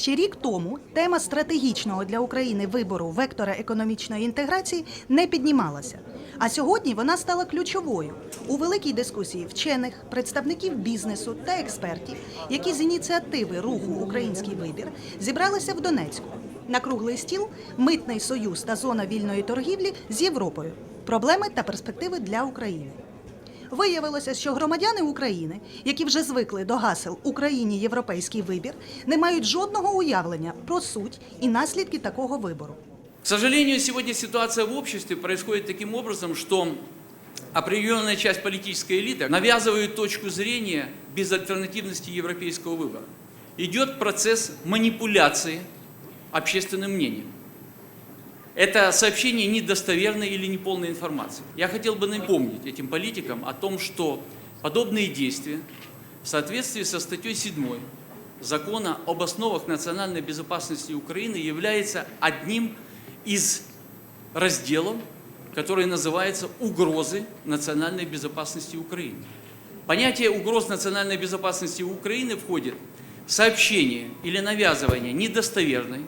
Ще рік тому тема стратегічного для України вибору вектора економічної інтеграції не піднімалася. А сьогодні вона стала ключовою у великій дискусії вчених, представників бізнесу та експертів, які з ініціативи руху Український вибір зібралися в Донецьку. На круглий стіл митний союз та зона вільної торгівлі з Європою. Проблеми та перспективи для України. Виявилося, що громадяни України, які вже звикли до гасел Україні європейський вибір, не мають жодного уявлення про суть і наслідки такого вибору. К сожалению, сегодня ситуация в обществе происходит таким образом, что определенная часть политической элиты навязывает точку зрения безальтернативности европейского выбора. Идет процесс манипуляции общественным мнением. Это сообщение недостоверной или неполной информации. Я хотел бы напомнить этим политикам о том, что подобные действия в соответствии со статьей 7 Закона об основах национальной безопасности Украины является одним из разделов, который называется «Угрозы национальной безопасности Украины». Понятие угроз национальной безопасности Украины входит сообщение или навязывание недостоверной,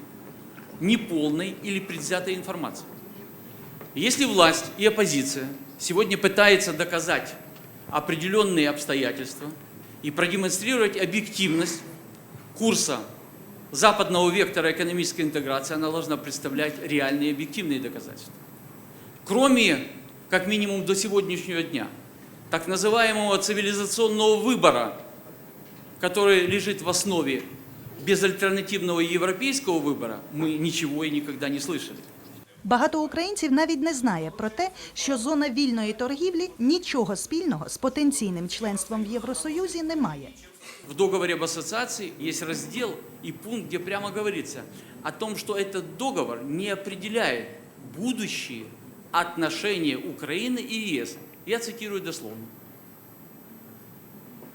неполной или предвзятой информации. Если власть и оппозиция сегодня пытаются доказать определенные обстоятельства и продемонстрировать объективность курса западного вектора экономической интеграции, она должна представлять реальные объективные доказательства. Кроме, как минимум до сегодняшнего дня, так называемого цивилизационного выбора, который лежит в основе безальтернативного европейского выбора, мы ничего и никогда не слышали. Багато українців навіть не знає про те, що зона вільної торгівлі нічого спільного з потенційним членством в Євросоюзі не має. В договоре об ассоциации есть раздел и пункт, где прямо говорится о том, что этот договор не определяет будущие отношения Украины и ЕС. Я цитирую дословно.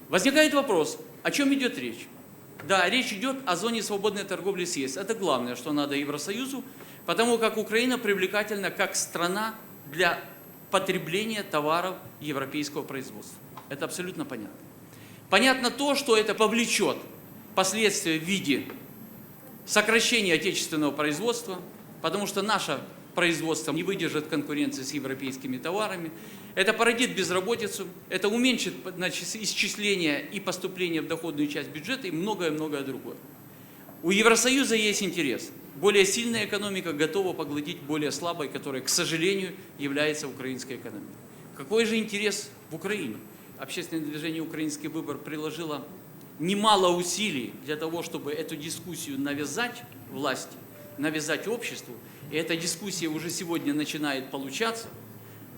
Возникает вопрос, о чем идет речь? Да, речь идет о зоне свободной торговли с ЕС. Это главное, что надо Евросоюзу, потому как Украина привлекательна как страна для потребления товаров европейского производства. Это абсолютно понятно. Понятно то, что это повлечет последствия в виде сокращения отечественного производства, потому что наше производство не выдержит конкуренции с европейскими товарами. Это породит безработицу, это уменьшит значит, исчисление и поступление в доходную часть бюджета и многое-многое другое. У Евросоюза есть интерес. Более сильная экономика готова поглотить более слабой, которая, к сожалению, является украинской экономикой. Какой же интерес в Украине? Общественное движение «Украинский выбор» приложило немало усилий для того, чтобы эту дискуссию навязать власти, навязать обществу. И эта дискуссия уже сегодня начинает получаться.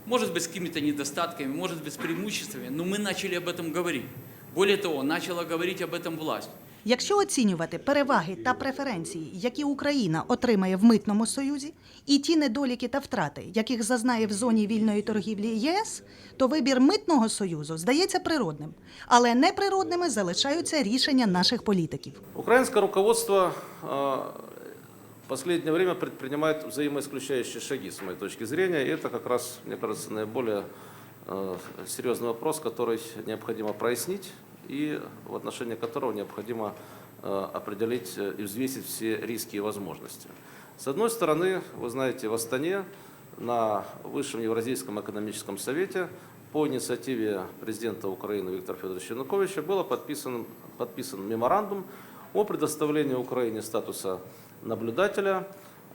Может быть, с какими-то недостатками, может быть, с преимуществами, но мы начали об этом говорить. Более того, начала говорить об этом власть. Якщо оцінювати переваги та преференції, які Україна отримає в митному союзі, і ті недоліки та втрати, яких зазнає в зоні вільної торгівлі ЄС, то вибір митного союзу здається природним, але неприродними залишаються рішення наших політиків. Украинское руководство э, в последнее время предпринимает взаимоисключающие шаги, с моей точки зрения. И это как раз, мне кажется, наиболее э, серьезный вопрос, который необходимо прояснить и в отношении которого необходимо э, определить э, и взвесить все риски и возможности. С одной стороны, вы знаете, в Астане на Высшем Евразийском экономическом совете по инициативе президента Украины Виктора Федоровича Януковича было подписан, подписан меморандум о предоставлении Украине статуса наблюдателя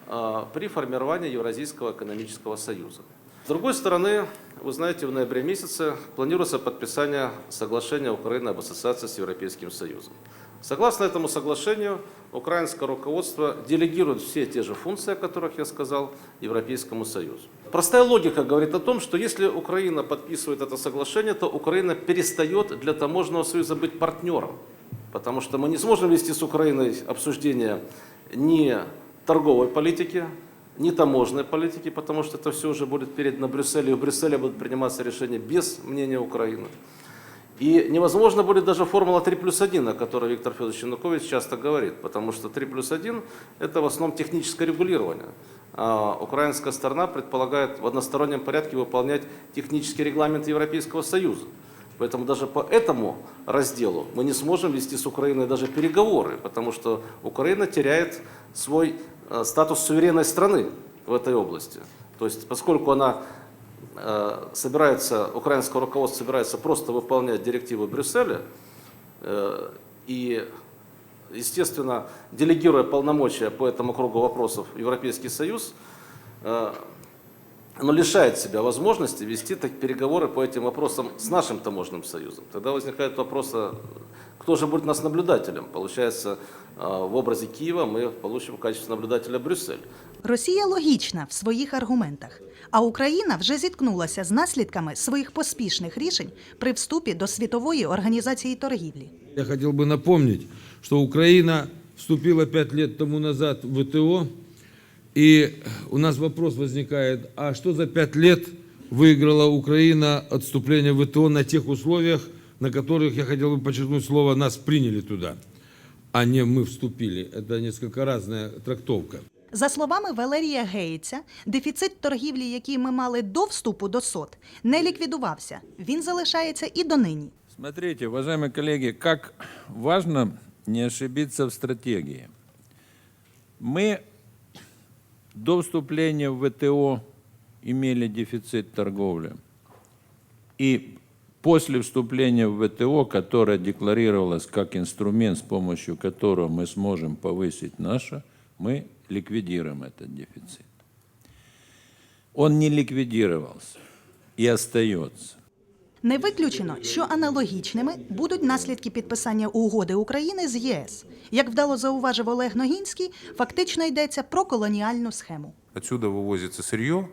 э, при формировании Евразийского экономического союза. С другой стороны, вы знаете, в ноябре месяце планируется подписание соглашения Украины об ассоциации с Европейским Союзом. Согласно этому соглашению, украинское руководство делегирует все те же функции, о которых я сказал, Европейскому Союзу. Простая логика говорит о том, что если Украина подписывает это соглашение, то Украина перестает для таможенного союза быть партнером. Потому что мы не сможем вести с Украиной обсуждение ни торговой политики, ни таможенной политики, потому что это все уже будет передано Брюсселю, и в Брюсселе будут приниматься решения без мнения Украины. И невозможно будет даже формула 3 плюс 1, о которой Виктор Федорович Янукович часто говорит, потому что 3 плюс 1 это в основном техническое регулирование. А украинская сторона предполагает в одностороннем порядке выполнять технический регламент Европейского Союза. Поэтому даже по этому разделу мы не сможем вести с Украиной даже переговоры, потому что Украина теряет свой э, статус суверенной страны в этой области. То есть поскольку она э, собирается, украинское руководство собирается просто выполнять директивы Брюсселя, э, и, естественно, делегируя полномочия по этому кругу вопросов Европейский Союз, оно лишает себя возможности вести так переговоры по этим вопросам с нашим таможенным союзом. Тогда возникает вопрос, а кто же будет у нас наблюдателем? Получается, э, в образе Киева мы получим в качестве наблюдателя Брюссель. Росія логічна в своїх аргументах, а Україна вже зіткнулася з наслідками своїх поспішних рішень при вступі до світової організації торгівлі. Я хотел бы напомнить, что Украина вступила пять лет тому назад в ВТО, и у нас вопрос возникает, а что за пять лет выиграла Украина отступление в ВТО на тех условиях, на которых, я хотел бы подчеркнуть слово, нас приняли туда, а не мы вступили. Это несколько разная трактовка. За словами Валерія Гейтса, дефіцит торгівлі, який ми мали до вступу до СОТ, не ліквідувався. Він залишається і донині. Смотрите, уважаемые коллеги, как важно не ошибиться в стратегии. Мы до вступления в ВТО имели дефицит торговли. И после вступления в ВТО, которое декларировалось как инструмент, с помощью которого мы сможем повысить наше, мы ликвидируем этот дефицит. Он не ликвидировался и остается. Не виключено, що аналогічними будуть наслідки підписання угоди України з ЄС. Як вдало зауважив Олег Ногінський, фактично йдеться про колоніальну схему. Отсюда вывозится сырье,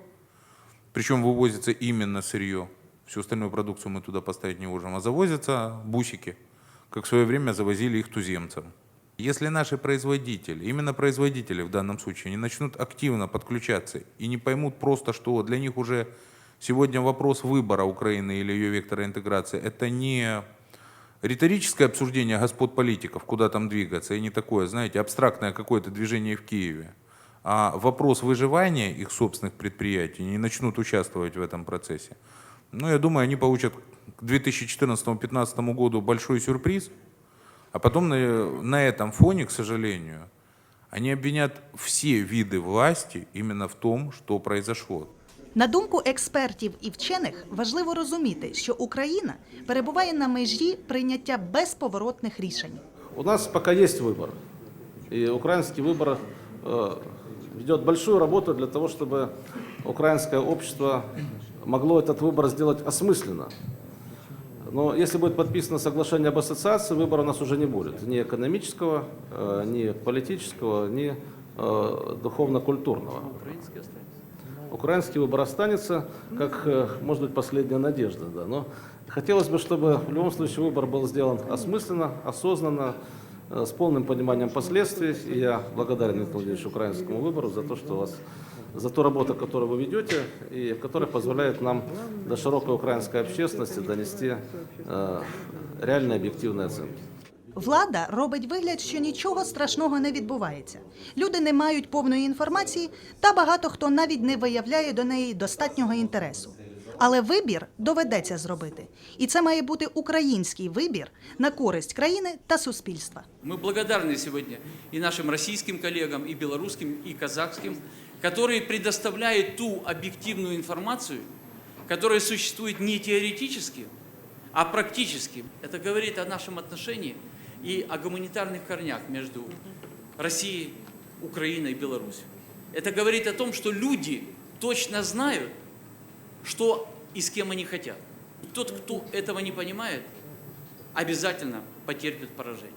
причем вывозится именно сырье. Всю остальную продукцию мы туда поставить не можем, а завозятся бусики, как в свое время завозили их туземцам. Если наши производители, именно производители в данном случае, не начнут активно подключаться и не поймут просто, что для них уже сегодня вопрос выбора Украины или ее вектора интеграции, это не риторическое обсуждение господ политиков, куда там двигаться, и не такое, знаете, абстрактное какое-то движение в Киеве, а вопрос выживания их собственных предприятий, не начнут участвовать в этом процессе. Ну, я думаю, они получат к 2014-2015 году большой сюрприз, а потом на, на этом фоне, к сожалению, они обвинят все виды власти именно в том, что произошло. На думку експертів і вчених, важливо розуміти, що Україна перебуває на межі прийняття безповоротних рішень. У нас пока есть выбор. И украинский выбор э, ведет большую работу для того, чтобы украинское общество могло этот выбор сделать осмысленно. Но если будет подписано соглашение об ассоциации, выбора у нас уже не будет. Ни экономического, э, ни политического, ни э, духовно-культурного. Украинский выбор останется, как, э, может быть, последняя надежда. Да. Но хотелось бы, чтобы в любом случае выбор был сделан осмысленно, осознанно, э, с полным пониманием последствий. И я благодарен Виктору Владимировичу украинскому выбору за то, что у вас за ту работу, которую вы ведете, и которая позволяет нам до широкой украинской общественности донести э, реальные объективные оценки. Влада робить вигляд, що нічого страшного не відбувається. Люди не мають повної інформації, та багато хто навіть не виявляє до неї достатнього інтересу. Але вибір доведеться зробити, і це має бути український вибір на користь країни та суспільства. Мы благодарны сегодня и нашим российским коллегам, и белорусским, и казахским, которые предоставляют ту объективную информацию, которая существует не теоретически, а практически. Это говорит о нашем отношении и о гуманитарных корнях между Россией, Украиной и Беларусью. Это говорит о том, что люди точно знают, что и с кем они хотят. И тот, кто этого не понимает, обязательно потерпит поражение.